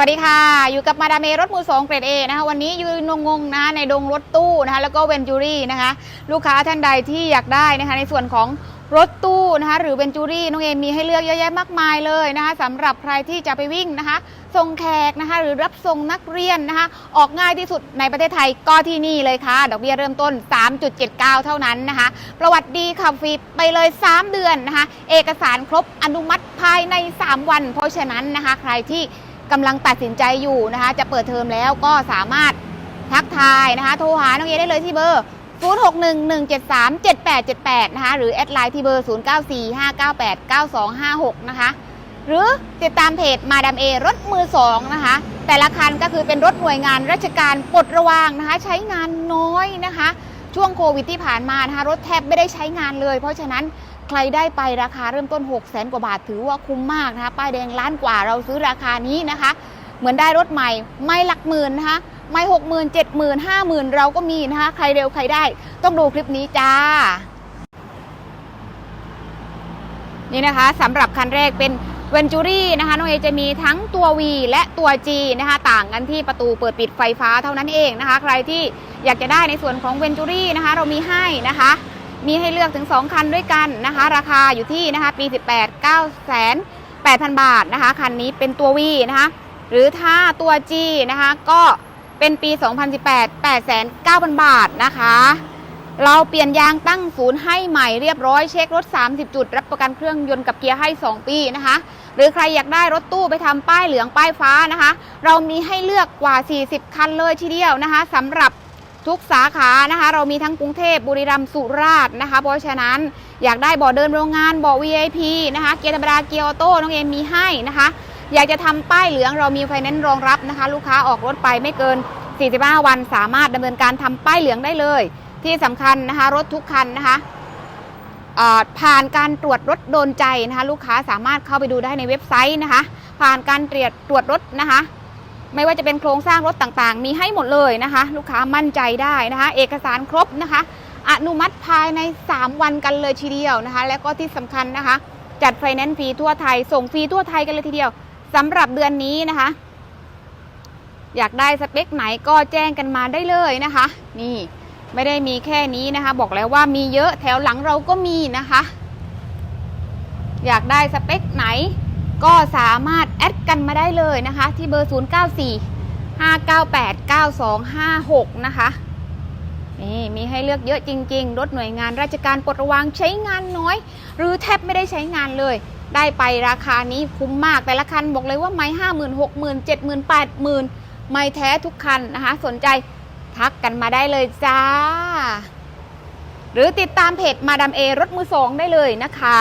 วัสดีค่ะ อยู่กับมาดามเมรถมือสองเกรดเอนะคะวันนี้ยืนงงๆนะคะในดงรถตู้นะคะแล้วก็เวนจูรี่นะคะลูกค้าท่านใดที่อยากได้นะคะในส่วนของรถตู้นะคะหรือเวนจูรี่น้องเอมมีให้เลือกเยอะแยะมากมายเลยนะคะสำหรับใครที่จะไปวิ่งนะคะส่งแขกนะคะหรือรับส่งนักเรียนนะคะออกง่ายที่สุดในประเทศไทยก็ที่นี่เลยค่ะ ดอกเบี้ยเริ่มต้น 3.79 เท่านั้นนะคะ ประวัติดีขับฟรีไปเลย 3 เดือนนะคะ เอกสารครบอนุมัติภายใน 3 วัน เพราะฉะนั้นนะคะใครที่ กำลังตัดสินใจอยู่นะคะ จะเปิดเทอมแล้วก็สามารถทักทายนะคะ โทรหาน้องเอได้เลยที่เบอร์ 0611737878 นะคะ หรือแอดไลน์ที่เบอร์ 0945989256 นะคะ หรือติดตามเพจมาดามเอรถมือสองนะคะ แต่ละคันก็คือเป็นรถหน่วยงานราชการปลดระวางนะคะ ใช้งานน้อยนะคะ ช่วงโควิดที่ผ่านมานะคะ รถแทบไม่ได้ใช้งานเลย เพราะฉะนั้น ใครได้ไปราคาเริ่มต้น 6 0 0 0 0 0กว่าบาทถือว่าคุ้มมากนะคะป้ายแดงล้านกว่าเราซื้อราคานี้นะคะ เหมือนได้รถใหม่ไม่หลักหมื่นนะคะไม่หกหมื่นเจ็ดหมื่นห้าหมื่นเราก็มีนะคะใครเร็วใครได้ ต้องดูคลิปนี้จ้า นี่นะคะสำหรับคันแรกเป็นเวนจูรี่นะคะน้องเอจะมีทั้งตัว V และตัว G นะคะต่างกันที่ประตูเปิดปิดไฟฟ้าเท่านั้นเองนะคะ ใครที่อยากจะได้ในส่วนของเวนจูรี่นะคะเรามีให้นะคะ มีให้เลือกถึง 2 คันด้วยกันนะคะ ราคาอยู่ที่นะคะปี 18 9แสน8,000 บาทนะคะ คันนี้เป็นตัว V นะคะ หรือถ้าตัว G นะคะก็เป็นปี 2018 8,900 บาทนะคะ เราเปลี่ยนยางตั้งศูนย์ให้ใหม่เรียบร้อยเช็ครถ 30 จุด รับประกันเครื่องยนต์กับเกียร์ให้ 2 ปีนะคะ หรือใครอยากได้รถตู้ไปทำป้ายเหลืองป้ายฟ้านะคะ เรามีให้เลือกกว่า 40 คันเลยทีเดียวนะคะสำหรับ ทุกสาขานะคะ เรามีทั้งกรุงเทพบุรีรัมย์สุราษฎร์นะคะ เพราะฉะนั้นอยากได้บาะเดินโรงงานบาะ VIP นะคะ เกียร์ธรรมดาเกียร์ออโต้น้องเอ็มมีให้นะคะ อยากจะทำป้ายเหลืองเรามีไฟแนนซ์รองรับนะคะ ลูกค้าออกรถไปไม่เกิน 45 วันสามารถดำเนินการทำป้ายเหลืองได้เลย ที่สำคัญนะคะ รถทุกคันนะคะผ่านการตรวจรถโดนใจนะคะ ลูกค้าสามารถเข้าไปดูได้ในเว็บไซต์นะคะ ผ่านการตรวจตรวจรถนะคะ ไม่ว่าจะเป็นโครงสร้างรถต่างๆ มีให้หมดเลยนะคะ ลูกค้ามั่นใจได้นะคะ เอกสารครบนะคะ อนุมัติภายใน 3 วันกันเลยทีเดียวนะคะ และก็ที่สำคัญนะคะ จัดไฟแนนซ์ฟรีทั่วไทย ส่งฟรีทั่วไทยกันเลยทีเดียวสำหรับเดือนนี้นะคะ อยากได้สเปคไหนก็แจ้งกันมาได้เลยนะคะ นี่ไม่ได้มีแค่นี้นะคะ บอกแล้วว่ามีเยอะแถวหลังเราก็มีนะคะ อยากได้สเปคไหน ก็สามารถแอดกันมาได้เลยนะคะ ที่เบอร์ 094 598 9256 นะคะนี่มีให้เลือกเยอะจริง ๆ รถหน่วยงานราชการปลดระวางใช้งานน้อย หรือแทบไม่ได้ใช้งานเลย ได้ไปราคานี้คุ้มมากแต่ละคันบอกเลยว่าไม่ห้าหมื่นหกหมื่นเจ็ดหมื่นแปดหมื่นไม่แท้ทุกคันนะคะ สนใจทักกันมาได้เลยจ้า หรือติดตามเพจมาดามเอรถมือสองได้เลยนะคะ